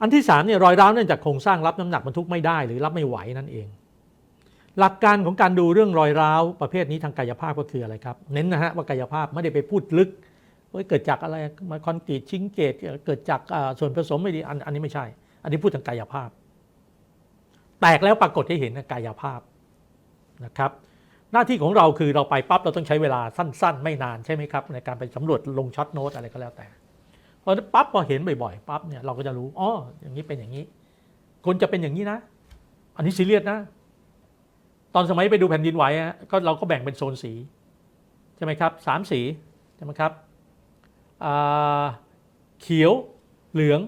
อันที่สามเนี่ยรอยร้าวเนื่องจากโครงสร้างรับน้ำหนักบรรทุกไม่ได้หรือรับไม่ไหวนั่นเอง หลักการของการดูเรื่องรอยร้าวประเภทนี้ทางกายภาพก็คืออะไรครับ เน้นนะฮะว่ากายภาพไม่ได้ไปพูดลึกว่าเกิดจากอะไรมาคอนกรีตชิ้งเกตเกิดจากส่วนผสมไม่ดีอันอันนี้ไม่ใช่ อันนี้พูดทางกายภาพ แตกแล้วปรากฏให้เห็นนะกายภาพนะครับ หน้าที่ของเราคือเราไปปั๊บเราต้องใช้เวลาสั้น ๆ ไม่นานใช่ไหมครับ ในการไปสำรวจลงช็อตโน้ตอะไรก็แล้วแต่ พอปั๊บพอเห็นบ่อยๆปั๊บเนี่ยเราก็จะรู้อ๋ออย่างนี้เป็นอย่างนี้คนจะเป็นอย่างนี้นะ อันนี้ซีเรียสนะ ตอนสมัยไปดูแผ่นดินไหวอะก็เราก็แบ่งเป็นโซนสีใช่ไหมครับสามสีใช่ไหมครับเขียวเหลือง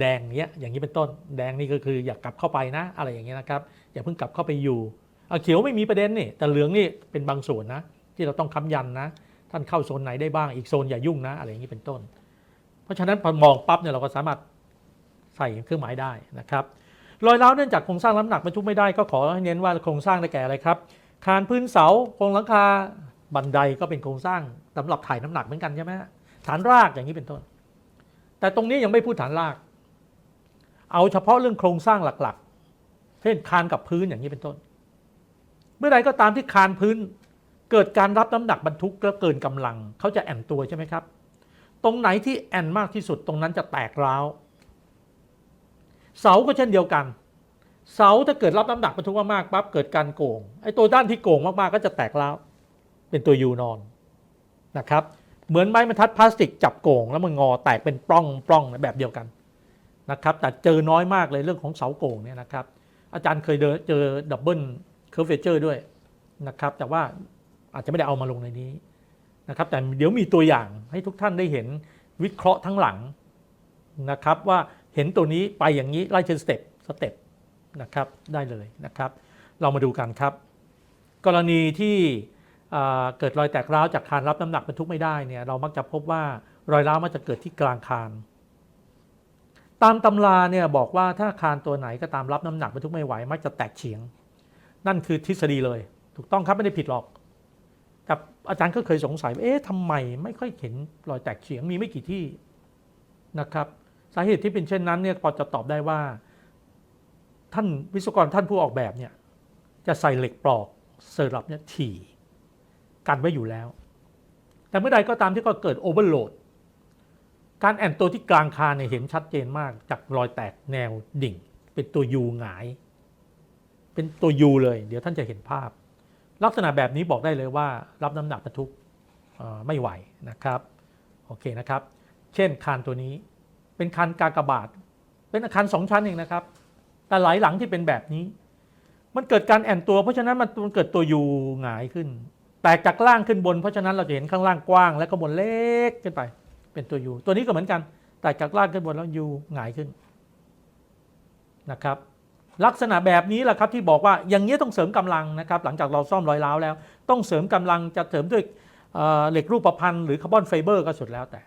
แดงเนี้ยอย่างนี้เป็นต้น แดงนี่ก็คืออยากกลับเข้าไปนะ อะไรอย่างเงี้ยนะครับ อย่าเพิ่งกลับเข้าไปอยู่อะเขียวไม่มีประเด็นนี่แต่เหลืองนี่เป็นบางส่วนนะ ที่เราต้องค้ำยันนะ ท่านเข้าโซนไหนได้บ้างอีกโซนอย่ายุ่งนะ อะไรอย่างนี้เป็นต้น ราะฉะนั้นพอมองปั๊บเนี่ยเราก็สามารถใส่เครื่องหมายได้นะครับรอยร้าวเนื่องจากโครงสร้างน้ำหนักบรรทุกไม่ได้ก็ขอให้เน้นว่าโครงสร้างได้แก่อะไรครับคานพื้นเสาโครงหลังคาบันไดก็เป็นโครงสร้างสำหรับถ่ายน้ำหนักเหมือนกันใช่ไหมฐานรากอย่างนี้เป็นต้น แต่ตรงนี้ยังไม่พูดฐานราก เอาเฉพาะเรื่องโครงสร้างหลักๆ เช่นคานกับพื้นอย่างนี้เป็นต้น เมื่อใดก็ตามที่คานพื้น เกิดการรับน้ำหนักบรรทุกแล้วเกินกำลังเขาจะแอนตัวใช่ไหมครับ ตรงไหนที่แอนมากที่สุดตรงนั้นจะแตกร้าว เสาก็เช่นเดียวกัน เสาถ้าเกิดรับน้ำหนักบรรทุกมากๆปั๊บเกิดการโกงไอ้ตัวด้านที่โกงมากๆก็จะแตกร้าว เป็นตัวยูนอนนะครับเหมือนไม้บรรทัดพลาสติกจับโกงแล้วมันงอแตกเป็นปล้องปล้องแบบเดียวกันนะครับแต่เจอน้อยมากเลยเรื่องของเสาโกงเนี่ยนะครับอาจารย์เคยเจอเจอดับเบิลเคอร์เฟเจอร์ด้วยนะครับแต่ว่าอาจจะไม่ได้เอามาลงในนี้ นะครับแต่เดี๋ยวมีตัวอย่างให้ทุกท่านได้เห็นวิเคราะห์ทั้งหลังนะครับว่าเห็นตัวนี้ไปอย่างนี้ไล่เชนสเต็ปสเต็ปนะครับได้เลยนะครับ เรามาดูกันครับ กรณีที่เกิดรอยแตกร้าวจากคานรับน้ำหนักบรรทุกไม่ได้เนี่ยเรามักจะพบว่ารอยร้าวมันจะเกิดที่กลางคาน ตามตำราเนี่ยบอกว่าถ้าคานตัวไหนก็ตามรับน้ำหนักบรรทุกไม่ไหวมักจะแตกเฉียง นั่นคือทฤษฎีเลย ถูกต้องครับไม่ได้ผิดหรอก แต่อาจารย์ก็เคยสงสัยว่าเอ๊ะทำไมไม่ค่อยเห็นรอยแตกเฉียงมีไม่กี่ที่นะครับ สาเหตุที่เป็นเช่นนั้นเนี่ยพอจะตอบได้ว่า ท่านวิศวกรท่านผู้ออกแบบเนี่ยจะใส่เหล็กปลอกเซอร์รับเนี่ยถี่กันไว้อยู่แล้ว แต่เมื่อใดก็ตามที่ก็เกิดโอเวอร์โหลดการแอนตัวที่กลางคาเนี่ยเห็นชัดเจนมากจากรอยแตกแนวดิ่ง เป็นตัวยูหงาย เป็นตัวยูเลย เดี๋ยวท่านจะเห็นภาพ ลักษณะแบบนี้บอกได้เลยว่ารับน้ำหนักบรรทุกไม่ไหวนะครับโอเคนะครับ เช่นคานตัวนี้เป็นคานกากบาท เป็นอาคารสองชั้นเองนะครับ แต่หลายหลังที่เป็นแบบนี้ มันเกิดการแอนตัว เพราะฉะนั้นมันเกิดตัวยูหงายขึ้น แตกจากล่างขึ้นบน เพราะฉะนั้นเราจะเห็นข้างล่างกว้าง และข้างบนเล็กขึ้นไป เป็นตัวยูตัวนี้ก็เหมือนกัน แตกจากล่างขึ้นบนแล้วยูหงายขึ้นนะครับ ลักษณะแบบนี้แหละครับที่บอกว่าอย่างนี้ต้องเสริมกำลังนะครับหลังจากเราซ่อมรอยร้าวแล้ว ต้องเสริมกำลังจะเสริมด้วยเหล็กรูปประพันธ์หรือคาร์บอนไฟเบอร์ก็สุดแล้วแต่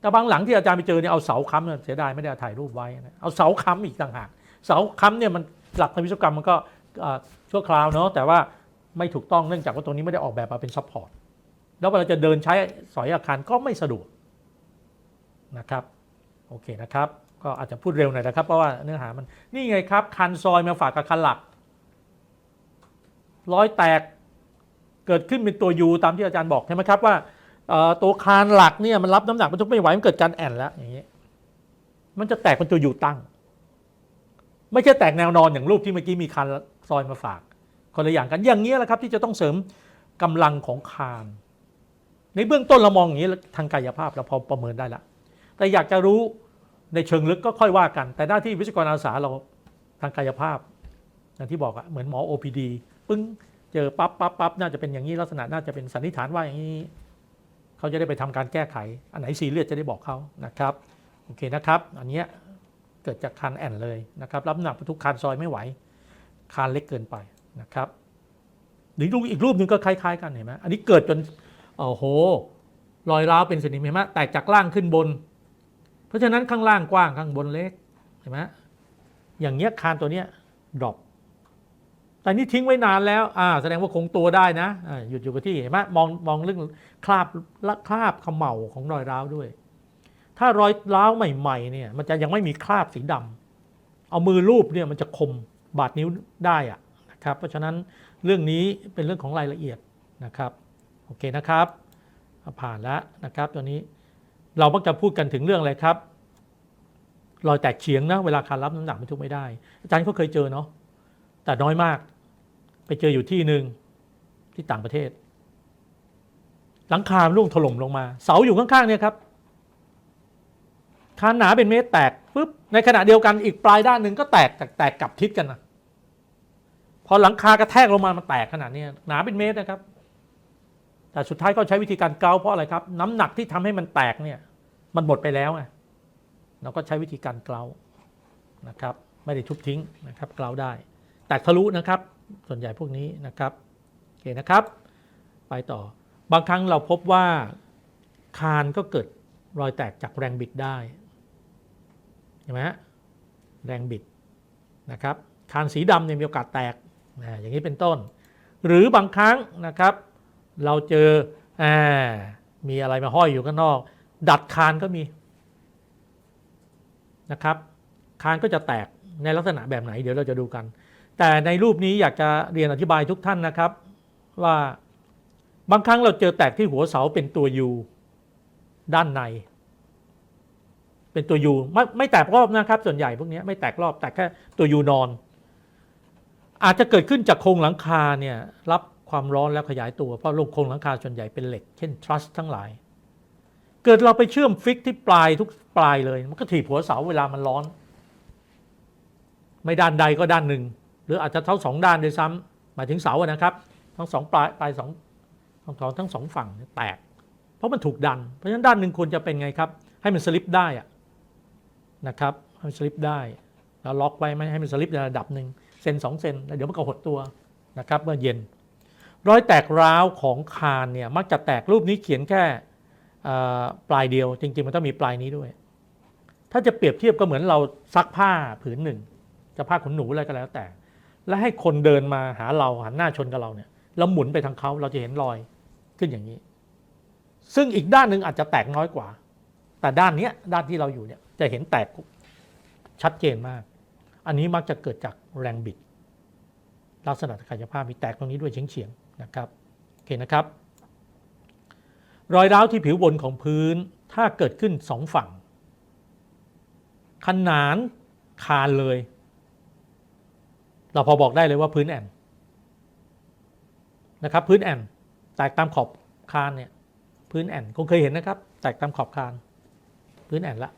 แต่บางหลังที่อาจารย์ไปเจอเนี่ยเอาเสาค้ำเนี่ยเสียดายไม่ได้ถ่ายรูปไว้นะเอาเสาค้ำอีกต่างหากเสาค้ำเนี่ยมันหลักทางวิศวกรรมมันก็ชั่วคราวเนาะแต่ว่าไม่ถูกต้องเนื่องจากว่าตรงนี้ไม่ได้ออกแบบมาเป็นซัพพอร์ตแล้วเวลาจะเดินใช้สอยอาคารก็ไม่สะดวกนะครับโอเคนะครับ ก็อาจจะพูดเร็วหน่อยนะครับ เพราะว่าเนื้อหามันนี่ไงครับ คันซอยมาฝากกับคันหลัก ร้อยแตกเกิดขึ้นเป็นตัวยูตามที่อาจารย์บอกใช่ไหมครับว่าตัวคานหลักเนี่ยมันรับน้ำหนักบรรทุกไม่ไหวมันเกิดการแอนแล้วอย่างนี้มันจะแตกเป็นตัวยูตั้ง ไม่ใช่แตกแนวนอนอย่างรูปที่เมื่อกี้มีคานซอยมาฝาก คนละอย่างกันอย่างนี้แหละครับ ที่จะต้องเสริมกำลังของคานในเบื้องต้นเรามองอย่างนี้ทางกายภาพเราพอประเมินได้ละแต่อยากจะรู้ ในเชิงลึกก็ค่อยว่ากัน แต่หน้าที่วิศวกรอาสาเราทางกายภาพ อย่างที่บอกอะเหมือนหมอ OPD ปึ้งเจอปั๊บปั๊บปั๊บน่าจะเป็นอย่างนี้ลักษณะน่าจะเป็นสันนิษฐานว่าอย่างนี้ เขาจะได้ไปทำการแก้ไข อันไหนซีเรียสจะได้บอกเขานะครับโอเคนะครับ อันเนี้ยเกิดจากคานแอนเลยนะครับรับหนักทุกคานซอยไม่ไหวคานเล็กเกินไปนะครับหรือรูปอีกรูปหนึ่งก็คล้าย ๆ กันเห็นไหมอันนี้เกิดจนโอ้โหรอยร้าวเป็นเซนติเมเห็นไหมแตกจากล่างขึ้นบน เพราะฉะนั้นข้างล่างกว้างข้างบนเล็กเห็นไหมอย่างเงี้ยคานตัวเนี้ยดรอปแต่นี่ทิ้งไว้นานแล้วอ่าแสดงว่าคงตัวได้นะอ่าหยุดอยู่กับที่เห็นไหมมองมองเรื่องคราบละคราบเขมเหลาของรอยร้าวด้วย ถ้ารอยร้าวใหม่ๆเนี่ย มันจะยังไม่มีคราบสีดำเอามือลูบเนี่ยมันจะคมบาดนิ้วได้อะนะครับ เพราะฉะนั้นเรื่องนี้เป็นเรื่องของรายละเอียดนะครับ โอเคนะครับ ผ่านแล้วนะครับตัวนี้ เรามักจะพูดกันถึงเรื่องอะไรครับรอยแตกเฉียงนะเวลาคานรับน้ำหนักบรรทุกไม่ได้ อาจารย์เขาเคยเจอเนาะแต่น้อยมาก ไปเจออยู่ที่หนึ่งที่ต่างประเทศ หลังคาร่วงถล่มลงมา เสาอยู่ข้างๆเนี่ยครับคานหนาเป็นเมตรแตกปุ๊บในขณะเดียวกันอีกปลายด้านหนึ่งก็แตกแตกแตกกลับทิศกันนะพอหลังคากระแทกลงมามันแตกขนาดนี้หนาเป็นเมตรนะครับ แต่สุดท้ายก็ใช้วิธีการเกาเพราะอะไรครับ น้ำหนักที่ทำให้มันแตกเนี่ย มันหมดไปแล้วไงเราก็ใช้วิธีการเกลานะครับ ไม่ได้ทุบทิ้งนะครับ เกลาได้ แตกทะลุนะครับ ส่วนใหญ่พวกนี้นะครับโอเคนะครับ ไปต่อบางครั้งเราพบว่าคานก็เกิดรอยแตกจากแรงบิดได้เห็นไหมฮะแรงบิดนะครับคานสีดำเนี่ยมีโอกาสแตกนะอย่างนี้เป็นต้น หรือบางครั้งนะครับ เราเจออามีอะไรมาห้อยอยู่ข้างนอก ดัดคานก็มีนะครับ คานก็จะแตกในลักษณะแบบไหน เดี๋ยวเราจะดูกัน แต่ในรูปนี้อยากจะเรียนอธิบายทุกท่านนะครับ ว่าบางครั้งเราเจอแตกที่หัวเสาเป็นตัวยูด้านใน เป็นตัวยูไม่ไม่แตกรอบนะครับ ส่วนใหญ่พวกนี้ไม่แตกรอบแตกแค่ตัวยูนอน อาจจะเกิดขึ้นจากโครงหลังคาเนี่ยรับ ความร้อนแล้วขยายตัวเพราะโครงหลังคาส่วนใหญ่เป็นเหล็ก เช่นทรัสทั้งหลาย เกิดเราไปเชื่อมฟิกที่ปลายทุกปลายเลย มันก็ถีบหัวเสาเวลามันร้อน ไม่ด้านใดก็ด้านหนึ่ง หรืออาจจะทั้งสองด้านด้วยซ้ำหมายถึงเสาอะนะครับ ทั้งสองปลายปลายสองทั้งสองทั้งสองฝั่งแตก เพราะมันถูกดัน เพราะฉะนั้นด้านหนึ่งควรจะเป็นไงครับ ให้มันสลิปได้อะนะครับให้มันสลิปได้แล้วล็อกไว้ไม่ให้มันสลิปในระดับหนึ่งเซนสองเซนแล้วเดี๋ยวมันก็หดตัวนะครับเมื่อเย็น รอยแตกร้าวของคานเนี่ยมักจะแตกรูปนี้เขียนแค่ปลายเดียว จริง ๆ มันต้องมีปลายนี้ด้วย ถ้าจะเปรียบเทียบก็เหมือนเราซักผ้าผืนหนึ่ง จะผ้าขนหนูอะไรก็แล้วแต่ แล้วให้คนเดินมาหาเราหันหน้าชนกับเราเนี่ยเราหมุนไปทางเขาเราจะเห็นรอยขึ้นอย่างนี้ ซึ่งอีกด้านหนึ่งอาจจะแตกน้อยกว่า แต่ด้านนี้ด้านที่เราอยู่เนี่ยจะเห็นแตกชัดเจนมาก อันนี้มักจะเกิดจากแรงบิด ลักษณะกายภาพมีแตกตรงนี้ด้วยเฉียงๆ นะครับโอเคนะครับ รอยร้าวที่ผิวบนของพื้นถ้าเกิดขึ้นสองฝั่ง ขนานคานเลย เราพอบอกได้เลยว่าพื้นแอนนะครับพื้นแอนแตกตามขอบคานเนี่ยพื้นแอนคงเคยเห็นนะครับ แตกตามขอบคานพื้นแอนละ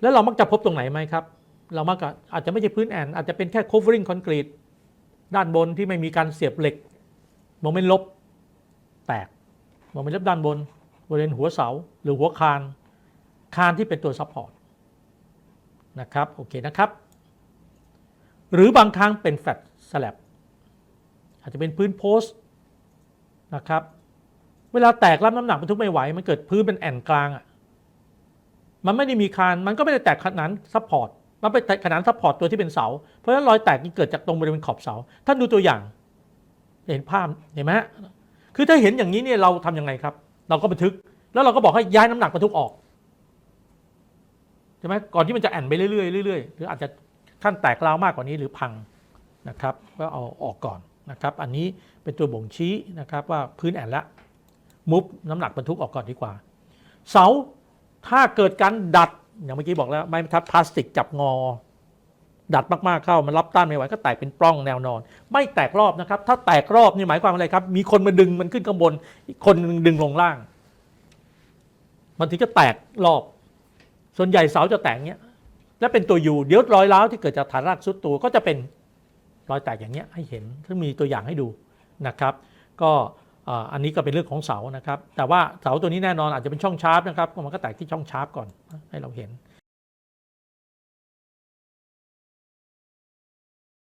แล้วเรามักจะพบตรงไหนไหมครับ เรามักจะอาจจะไม่ใช่พื้นแอนอาจจะเป็นแค่ covering concrete ด้านบนที่ไม่มีการเสียบเหล็ก โมเมนต์ลบแตกโมเมนต์ลบด้านบนบริเวณหัวเสาหรือหัวคานคานที่เป็นตัวซัพพอร์ตนะครับโอเคนะครับ หรือบางครั้งเป็นแฟลตสลับอาจจะเป็นพื้นโพสต์นะครับ เวลาแตกรับน้ำหนักบรรทุกไม่ไหว มันเกิดพื้นเป็นแอนกลางอะมันไม่ได้มีคานมันก็ไม่ได้แตกขนานซัพพอร์ตมันไปแตกขนานซัพพอร์ตตัวที่เป็นเสา เพราะฉะนั้นรอยแตกนี่เกิดจากตรงบริเวณขอบเสา ท่านดูตัวอย่าง เห็นภาพเห็นไหมฮะคือถ้าเห็นอย่างนี้เนี่ยเราทำยังไงครับ เราก็บันทึก แล้วเราก็บอกให้ย้ายน้ำหนักบรรทุกออกใช่ไหมก่อนที่มันจะแอนไปเรื่อยๆเรื่อยๆหรืออาจจะขั้นแตกราวมากกว่านี้หรือพังนะครับก็เอาออกก่อนนะครับ อันนี้เป็นตัวบ่งชี้นะครับว่าพื้นแอนละมุฟน้ำหนักบรรทุกออกก่อนดีกว่า เสาถ้าเกิดการดัดอย่างเมื่อกี้บอกแล้วไม้บรรทัดพลาสติกจับงอ ดัดมากๆเข้ามันรับต้านไม่ไหวก็แตกเป็นปล้องแนวนอน ไม่แตกรอบนะครับ ถ้าแตกรอบนี่หมายความอะไรครับ มีคนมาดึงมันขึ้นข้างบนอีกคนนึงดึงลงล่างมันถึงจะแตกรอบ ส่วนใหญ่เสาจะแตกเนี้ย และเป็นตัวยูเดี๋ยวรอยร้าวที่เกิดจากฐานรากซุดตัวก็จะเป็นรอยแตกอย่างเงี้ยให้เห็นซึ่งมีตัวอย่างให้ดูนะครับ ก็อันนี้ก็เป็นเรื่องของเสานะครับ แต่ว่าเสาตัวนี้แน่นอนอาจจะเป็นช่องชาร์ปนะครับมันก็แตกที่ช่องชาร์ปก่อนให้เราเห็น